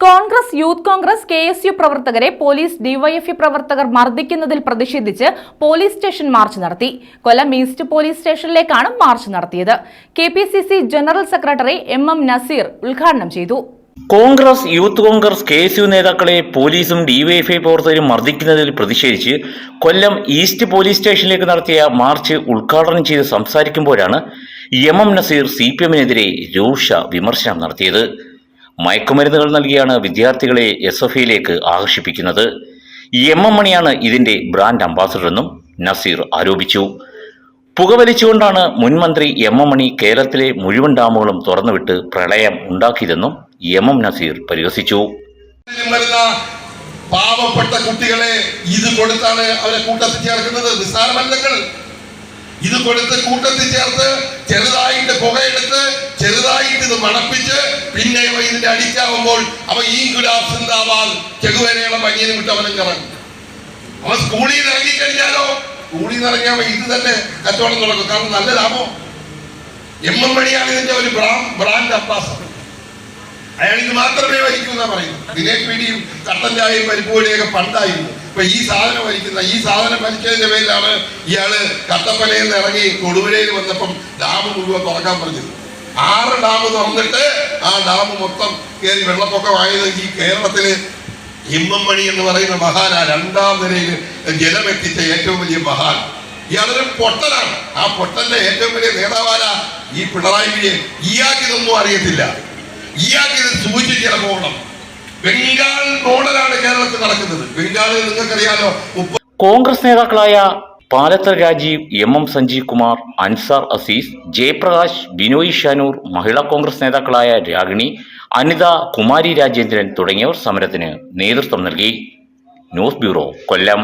Congress youth Congress K S U പ്രവർത്തകരെ police DYFI പ്രവർത്തകർ മർദ്ദിക്കുന്നതിൽ പ്രതിഷേധിച്ച് പോലീസ് സ്റ്റേഷൻ മാർച്ച് നടത്തി. കൊല്ലം ഈസ്റ്റ് പോലീസ് സ്റ്റേഷനിലേക്കാണ് മാർച്ച് നടത്തിയത്. K general secretary M M Nazeer ഉദ്ഘാടനം ചെയ്തു. Congress youth Congress K S U നേതാക്കളെ പോലീസും ഡിവൈഎഫ്ഐ പ്രവർത്തകരും മർദ്ദിക്കുന്നതിൽ പ്രതിഷേധിച്ച് കൊല്ലം ഈസ്റ്റ് പോലീസ് സ്റ്റേഷനിലേക്ക് നടത്തിയ മാർച്ച് ഉദ്ഘാടനം ചെയ്ത് സംസാരിക്കുമ്പോഴാണ് M M Nazeer C P എമ്മിനെതിരെ രൂക്ഷ വിമർശനം നടത്തിയത്. മയക്കുമരുന്നുകൾ നൽകിയാണ് വിദ്യാർത്ഥികളെ എസ് എഫ് ഐയിലേക്ക് ആകർഷിപ്പിക്കുന്നത്. എം എം മണിയാണ് ഇതിന്റെ ബ്രാൻഡ് അംബാസഡറെന്നും നസീർ ആരോപിച്ചു. പുകവലിച്ചുകൊണ്ടാണ് മുൻമന്ത്രി എം എം മണി കേരളത്തിലെ മുഴുവൻ ഡാമുകളും തുറന്നുവിട്ട് പ്രളയം ഉണ്ടാക്കിയതെന്നും എം എം നസീർ പരിഹസിച്ചു. പാവപ്പെട്ട കുട്ടികളെ ഇത് കൊടുത്താണ് അവരെ കൂട്ടത്തിൽ ചേർക്കുന്നത്. നിസ്സാരമല്ലങ്ങൾ ഇത് കൊടുത്ത് കൂട്ടത്തിൽ ചേർത്ത് ഇത് മണപ്പിച്ച് പിന്നെ ഇതിന്റെ അടിക്കാവുമ്പോൾ അവ ഈ ഗുലാബ് സിന്ദാബാദ് ചെകുവരയുള്ള പനിയനും വിട്ട് അവനും കറങ്ങും. അവൻ സ്കൂളിൽ നിന്ന് ഇറങ്ങിക്കഴിഞ്ഞാലോ? സ്കൂളിൽ നിന്ന് ഇറങ്ങിയാൽ ഇത് തന്നെ കച്ചവടം തുടങ്ങും. കാരണം നല്ല ലാഭം. എം എം മണിയാണ് ഇതിന്റെ ഒരു ബ്രാൻഡ് അപ്പാസം അയാൾ ഇത് മാത്രമേ വലിക്കൂ എന്നാ പറയുന്നത്. ദിനേശ് പീടിയും കട്ടൻ ചായയും പരിപ്പുവടിയൊക്കെ പണ്ടായിരുന്നു. ഇപ്പൊ ഈ സാധനം വലിക്കുന്ന ഈ സാധനം വലിച്ചതിന്റെ പേരിലാണ് ഇയാൾ കട്ടപ്പനയിൽ നിന്ന് ഇറങ്ങി കൊടുവരയിൽ വന്നപ്പം ഡാം മുഴുവൻ തുറക്കാൻ പറഞ്ഞത്. ആറ് ഡാം തുറന്നിട്ട് ആ ഡാം മൊത്തം കയറി വെള്ളപ്പൊക്കമായത് ഈ കേരളത്തിൽ എം എന്ന് പറയുന്ന മഹാനാ രണ്ടാം നിലയിൽ ജലം എത്തിച്ച ഏറ്റവും വലിയ മഹാൻ. ഇയാളൊരു പൊട്ടനാണ്. ആ പൊട്ടന്റെ ഏറ്റവും വലിയ നേതാവാരാ ഈ പിണറായി വിജയൻ. ഇയാൾക്കിതൊന്നും അറിയത്തില്ല. ഇയാൾക്കിത് സൂചി പോകണം ബംഗാൾ മോഡലാണ് കേരളത്തിൽ നടക്കുന്നത്. ബംഗാളിൽ നിങ്ങൾക്കറിയാലോ കോൺഗ്രസ് നേതാക്കളായ പാലത്തർ രാജീവ് എം എം സഞ്ജീവ് കുമാർ അൻസാർ അസീസ് ജയപ്രകാശ് ബിനോയ് ഷാനൂർ മഹിളാ കോൺഗ്രസ് നേതാക്കളായ രാഗിണി അനിത കുമാരി രാജേന്ദ്രൻ തുടങ്ങിയവർ സമരത്തിന് നേതൃത്വം നൽകി. News bureau Kollam.